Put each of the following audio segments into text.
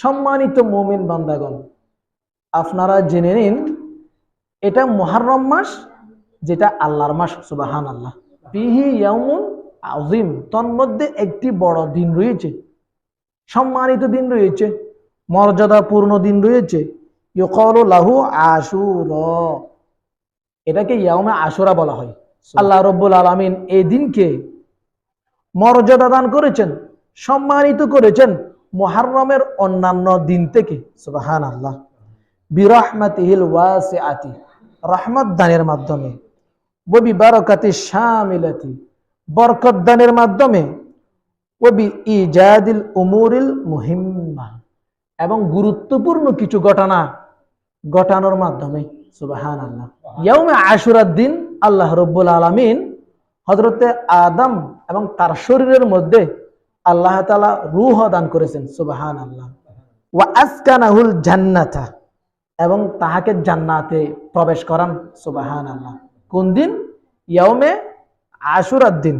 সম্মানিত মমিন বান্দাগণ আপনারা জেনে নিন এটা মহারম মাস যেটা আল্লাহর মাস সুবাহান আল্লাহ বিহি ইয়ামুন আজিম তন্মধ্যে একটি বড় দিন রয়েছে। সম্মানিত দিন রয়েছে মর্যাদাপূর্ণ দিন রয়েছে। ইউকল লাহু আশুর। এটাকে ইয়ামে আশুরা বলা হয়। আল্লাহ রব্বুল আলমিন এই দিনকে মর্যাদা দান করেছেন সম্মানিত করেছেন। মোহাররমের অন্যান্য দিন থেকে সুবাহান আল্লাহ বিরহমাতিহিল ওয়াসিআতি, রহমত দানের মাধ্যমে ববি বারকাতি শামিলাতি, বরকত দানের মাধ্যমে, ওবি ইজাদিল উমুরিল মুহিম্মা, এবং গুরুত্বপূর্ণ কিছু ঘটনা ঘটানোর মাধ্যমে সুবাহান আল্লাহ ইয়াউমে আশুরার দিন আল্লাহ রব্বুল আলমিন হজরতে আদম এবং তার শরীরের মধ্যে আল্লাহ তালা রুহ দান করেছেন সুবাহান আল্লাহ ওয়া আসকানাহুল জান্নাতা, এবং তাহাকে জান্নাতে প্রবেশ করান সুবাহান আল্লাহ কোন দিন? ইয়াউমে আশুরার দিন।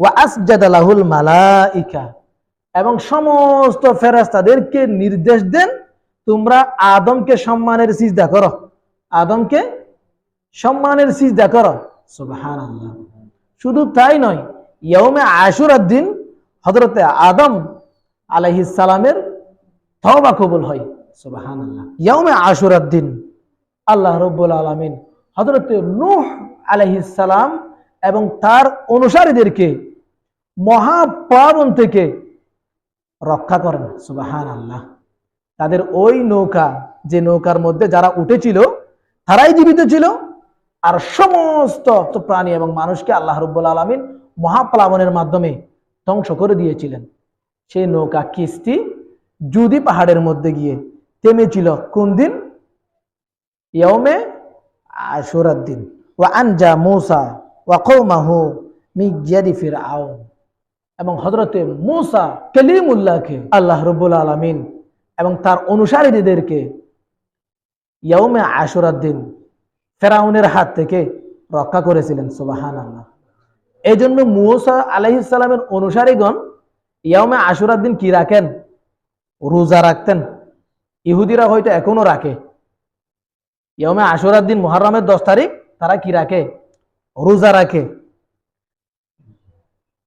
ওয়া মালাইকা, এবং সমস্ত ফেরেস্তাদেরকে নির্দেশ দেন, তোমরা আদমকে সম্মানের সিজদা করো। আদমকে সম্মানের সিজদা করো সুবহান আল্লাহ শুধু তাই নয় ইয়মে আশুরার দিন হজরতে আদম সালামের তওবা কবুল হয়। সুবহান আল্লাহ ইয়মে আশুরার দিন। আল্লাহ রব্বুল আলমিন হজরতে নূহ সালাম এবং তার অনুসারীদেরকে মহাপাবন থেকে রক্ষা করেন। সুবাহান আল্লাহ তাদের ওই নৌকা, যে নৌকার মধ্যে যারা উঠেছিল, তারাই জীবিত ছিল। আর সমস্ত প্রাণী এবং মানুষকে আল্লাহ রব্বুল আলমিন মহাপ্লাবনের মাধ্যমে ধ্বংস করে দিয়েছিলেন। সেই নৌকা, কিস্তি জুদি পাহাড়ের মধ্যে গিয়ে থেমেছিল কোন দিন? ইয়মে দিন। ওয়া আনজা মৌসা ওয়া কৌমাহু মিজিয়াদি ফির এবং হজরতে মুসা কলিমুল্লাহকে আল্লাহ রব্বুল আলমিন এবং তার অনুসারীদেরকে ইয়মে আশুরার দিন ফেরাউনের হাত থেকে রক্ষা করেছিলেন। সুবাহান আল্লাহ এই জন্য মুসা আলহিসাল্লামের অনুসারীগণ ইয়মে আশুরার দিন কি রাখেন? রোজা রাখতেন। ইহুদিরা হয়তো এখনও রাখে। ইয়মে আশুরার দিন মহারমের দশ তারিখ তারা কি রাখে? রোজা রাখে।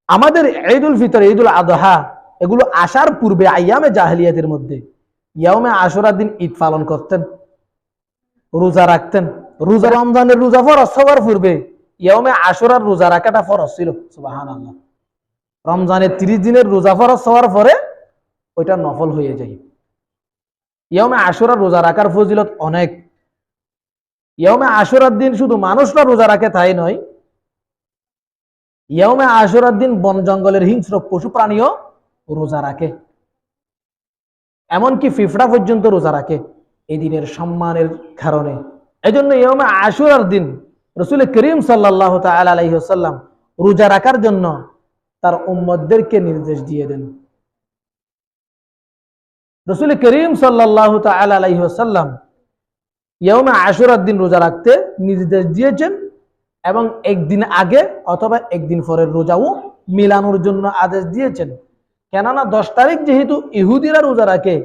আমাদের ঈদুল ফিতর, ঈদুল আদহা এগুলো আসার পূর্বে আয়ামে জাহলিয়াতের মধ্যে ইয়ামে আশুরার দিন ঈদ পালন করতেন। রোজা রাখতেন। রোজা রমজানের রোজা ফরজ সবার পূর্বে। ইয়ামে আশুরার রোজা রাখাটা ফরজ ছিল সুবাহান আল্লাহ রমজানের তিরিশ দিনের রোজা ফরজ হওয়ার পরে ওইটা নফল হয়ে যায়। ইয়ামে আশুরার রোজা রাখার ফজিলত অনেক। ইয়ামে আশুরার দিন শুধু মানুষরা রোজা রাখে তাই নয় ইয়মে আশুরার দিন বন জঙ্গলের হিংস্র পশু প্রাণীও রোজা রাখে। এমনকি ফিফড়া পর্যন্ত রোজা রাখে এই দিনের সম্মানের কারণে। এই জন্য ইয়মে আশুরার দিন রসুল করিম সাল্লাহ আলাইসাল্লাম রোজা রাখার জন্য তার উম্মদদেরকে নির্দেশ দিয়ে দেন। রসুল করিম সাল্লাহ আলাইসাল্লাম ইয়মে আশুরার দিন রোজা রাখতে নির্দেশ দিয়েছেন এবং একদিন আগে অথবা একদিন পরের রোজাও মিলানোর জন্য আদেশ দিয়েছেন। কেননা দশ তারিখ যেহেতু ইহুদিরা রোজা রাখে,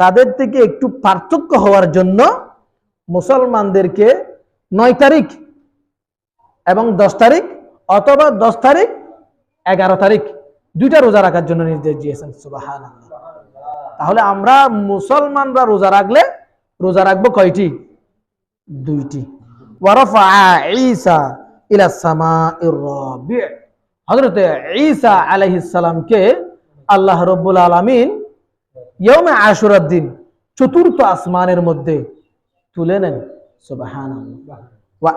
তাদের থেকে একটু পার্থক্য হওয়ার জন্য মুসলমানদেরকে নয় তারিখ এবং দশ তারিখ অথবা দশ তারিখ এগারো তারিখ। দুইটা রোজা রাখার জন্য নির্দেশ দিয়েছেন সুবাহান তাহলে আমরা মুসলমানরা রোজা রাখলে, রোজা রাখব কয়টি? দুইটি। আল্লাহ রাব্বুল আলামিন ইয়মে দিন চতুর্থ আসমানের মধ্যে তুলে নেন, সুবহানাল্লাহ। ওয়া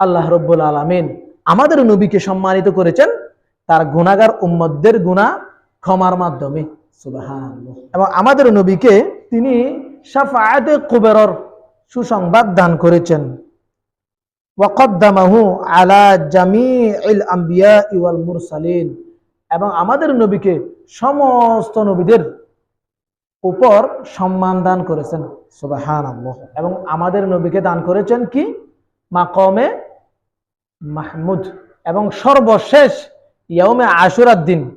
আল্লাহ রাব্বুল আলামিন আমাদের নবীকে সম্মানিত করেছেন, তার গুনাহগার উম্মতদের গুনাহ ক্ষমার মাধ্যমে। এবং আমাদের নবীকে তিনি শাফাআতে কুবেরর সুসংবাদ দান করেছেন। আলা জামিউল আম্বিয়া এবং আমাদের নবীকে সমস্ত নবীদের উপর সম্মান দান করেছেন। সুবহানাল্লাহ। এবং আমাদের নবীকে দান করেছেন কি? মাকমে মাহমুদ। এবং সর্বশেষ ইয়মে আশুরার দিন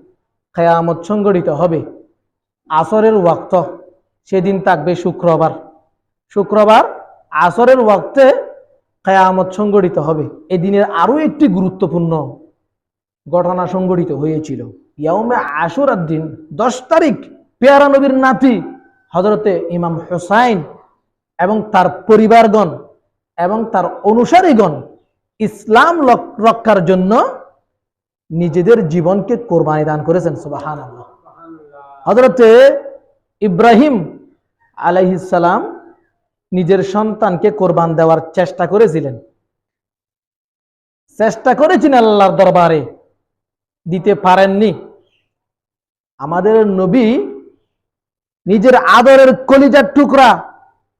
খেয়ামত সংগঠিত হবে। আসরের ওয়াক্ত, সেদিন থাকবে শুক্রবার। শুক্রবার আসরের ওয়াক্তে খেয়ামত সংগঠিত হবে। এদিনের আরও একটি গুরুত্বপূর্ণ ঘটনা সংগঠিত হয়েছিল। ইয়াউমে আশুরার দিন, দশ তারিখ পেয়ারা নবীর নাতি হজরতে ইমাম হোসাইন এবং তার পরিবারগণ এবং তার অনুসারীগণ ইসলাম রক্ষার জন্য নিজেদের জীবনকে কোরবানি দান করেছেন সুবাহান হজরতে ইব্রাহিম আলাইহিসালাম নিজের সন্তানকে কোরবান দেওয়ার চেষ্টা করেছিলেন। চেষ্টা করেছেন আল্লাহর দরবারে, দিতে পারেননি। আমাদের নবী নিজের আদরের কলিজার টুকরা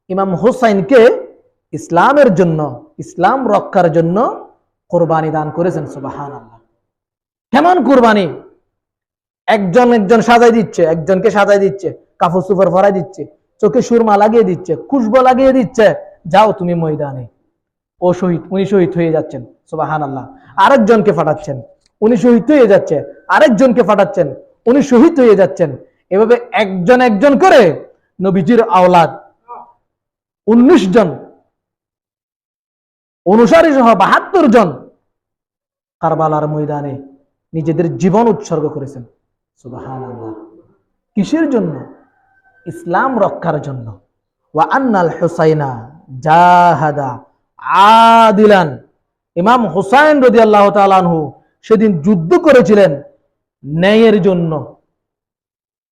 ইমাম হুসাইনকে ইসলামের জন্য, ইসলাম রক্ষার জন্য কোরবানি দান করেছেন সুবাহান আল্লাহ কেমন কোরবানি? একজন একজন সাজাই দিচ্ছে, একজনকে সাজাই দিচ্ছে কাপড় সুপর ভরাই দিচ্ছে, চোখে সুরমা লাগিয়ে দিচ্ছে, খুশবো লাগিয়ে দিচ্ছে, যাও তুমি ময়দানে। ও শহীদ, উনি শহীদ হয়ে যাচ্ছেন সুবাহান আল্লাহ আরেকজনকে ফাটাচ্ছেন, উনি শহীদ হয়ে যাচ্ছে, আরেকজনকে ফাটাচ্ছেন, উনি শহীদ হয়ে যাচ্ছেন। এভাবে একজন একজন করে নবীজির আওলাদ উনিশ জন, অনুসারী সহ বাহাত্তর জন কারবালার ময়দানে নিজেদের জীবন উৎসর্গ করেছেন। কিসের জন্য? ইসলাম রক্ষার জন্য। ওয়া আন্নাল হুসাইনা জাহাদা আদিলান। ইমাম হুসাইন রদি আল্লাহ সেদিন যুদ্ধ করেছিলেন ন্যায়ের জন্য।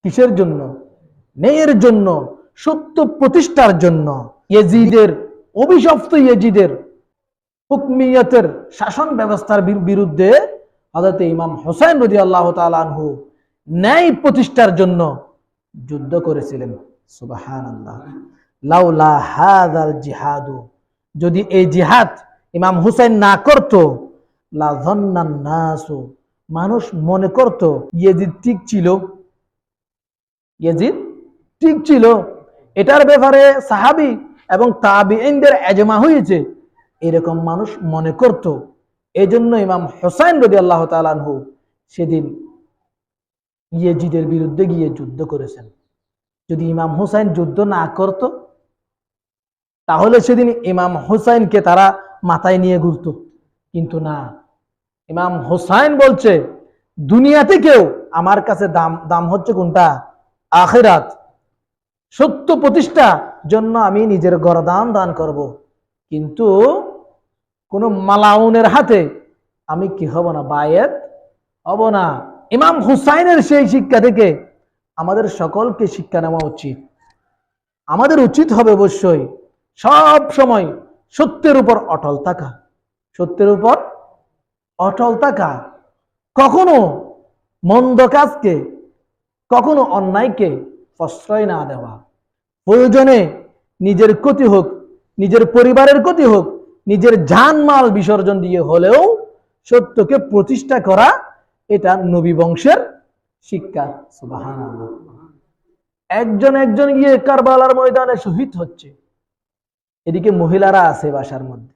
কিসের জন্য? ন্যায়ের জন্য, সত্য প্রতিষ্ঠার জন্য। ইয়েজিদের, অভিশপ্ত ইয়েজিদের, হুকমিয়তের শাসন ব্যবস্থার বিরুদ্ধে হজরত ইমাম হোসেন রদি আল্লাহ তালানহু ন্যায় প্রতিষ্ঠার জন্য যুদ্ধ করেছিলেন। সুবাহান আল্লাহ লাউলা হাদাল জিহাদু। যদি এই জিহাদ ইমাম হুসাইন না করত লা নাসু। মানুষ মনে করত, ইয়েজিদ ঠিক ছিল। ইয়েজিদ? ঠিক ছিল। এটার ব্যাপারে সাহাবি এবং তাবিইনদের এজমা হয়েছে। এরকম মানুষ মনে করত। এই জন্য ইমাম হোসাইন রদি আল্লাহ তালানহু সেদিন ইয়েজিদের বিরুদ্ধে গিয়ে যুদ্ধ করেছেন। যদি ইমাম হুসাইন যুদ্ধ না করত, তাহলে সেদিন ইমাম হুসাইনকে তারা মাথায় নিয়ে ঘুরত। কিন্তু না, ইমাম হুসাইন বলছে, দুনিয়াতে কেউ আমার কাছে দাম দাম হচ্ছে কোনটা? আখেরাত সত্য প্রতিষ্ঠা জন্য আমি নিজের গরদান দান করব। কিন্তু কোন মালাউনের হাতে আমি কি হব না, বায়েত হব না? ইমাম হুসাইনের সেই শিক্ষা থেকে আমাদের সকলকে শিক্ষা নেওয়া উচিত। আমাদের উচিত হবে অবশ্যই সব সময় সত্যের উপর অটল থাকা। সত্যের উপর অটল থাকা। কখনো মন্দ কাজকে কখনো অন্যায়কে প্রশ্রয় না দেওয়া। প্রয়োজনে নিজের ক্ষতি হোক, নিজের পরিবারের ক্ষতি হোক, নিজের জানমাল বিসর্জন দিয়ে হলেও সত্যকে প্রতিষ্ঠা করা এটা নবী বংশের শিক্ষা। একজন একজন গিয়ে কারবালার ময়দানে শহীদ হচ্ছে। এদিকে মহিলারা আছে বাসার মধ্যে।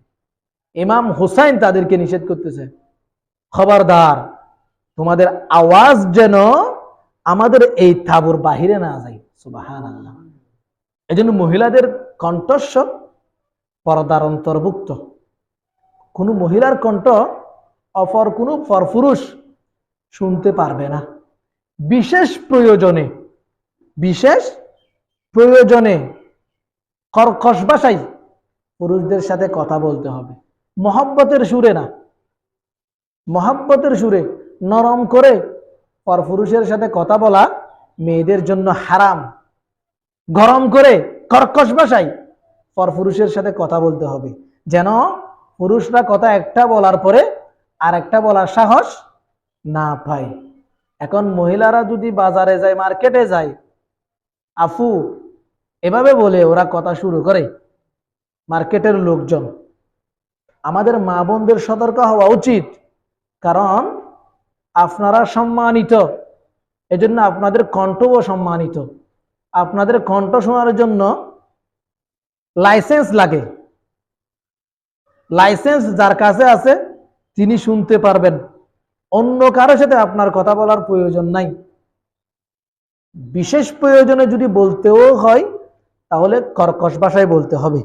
ইমাম হোসাইন তাদেরকে নিষেধ করতেছে, খবরদার, তোমাদের আওয়াজ যেন আমাদের এই তাবুর বাহিরে না যায় সুবাহান আল্লাহ এই জন্য মহিলাদের কণ্ঠস্বর পর্দার অন্তর্ভুক্ত। কোন মহিলার কণ্ঠ অপর কোনো পরপুরুষ শুনতে পারবে না। বিশেষ প্রয়োজনে বিশেষ প্রয়োজনে কর্কশ ভাষায় পুরুষদের সাথে কথা বলতে হবে। মহাব্বতের সুরে না। মহাব্বতের সুরে নরম করে পরপুরুষের সাথে কথা বলা মেয়েদের জন্য হারাম। গরম করে কর্কশ ভাষায় পরপুরুষের সাথে কথা বলতে হবে। যেন পুরুষরা কথা একটা বলার পরে আর একটা বলার সাহস না পায়। এখন মহিলারা যদি বাজারে যায়, মার্কেটে যায়, আফু, এভাবে বলে ওরা কথা শুরু করে মার্কেটের লোকজন। আমাদের মা বোনদের সতর্ক হওয়া উচিত। কারণ আপনারা সম্মানিত। এজন্য আপনাদের কণ্ঠও সম্মানিত। আপনাদের কণ্ঠ শোনার জন্য লাইসেন্স লাগে। লাইসেন্স যার কাছে আছে, তিনি শুনতে পারবেন। অন্য কারোর সাথে আপনার কথা বলার প্রয়োজন নাই। বিশেষ প্রয়োজনে যদি বলতেও হয়, তাহলে কর্কশ ভাষায় বলতে হবে।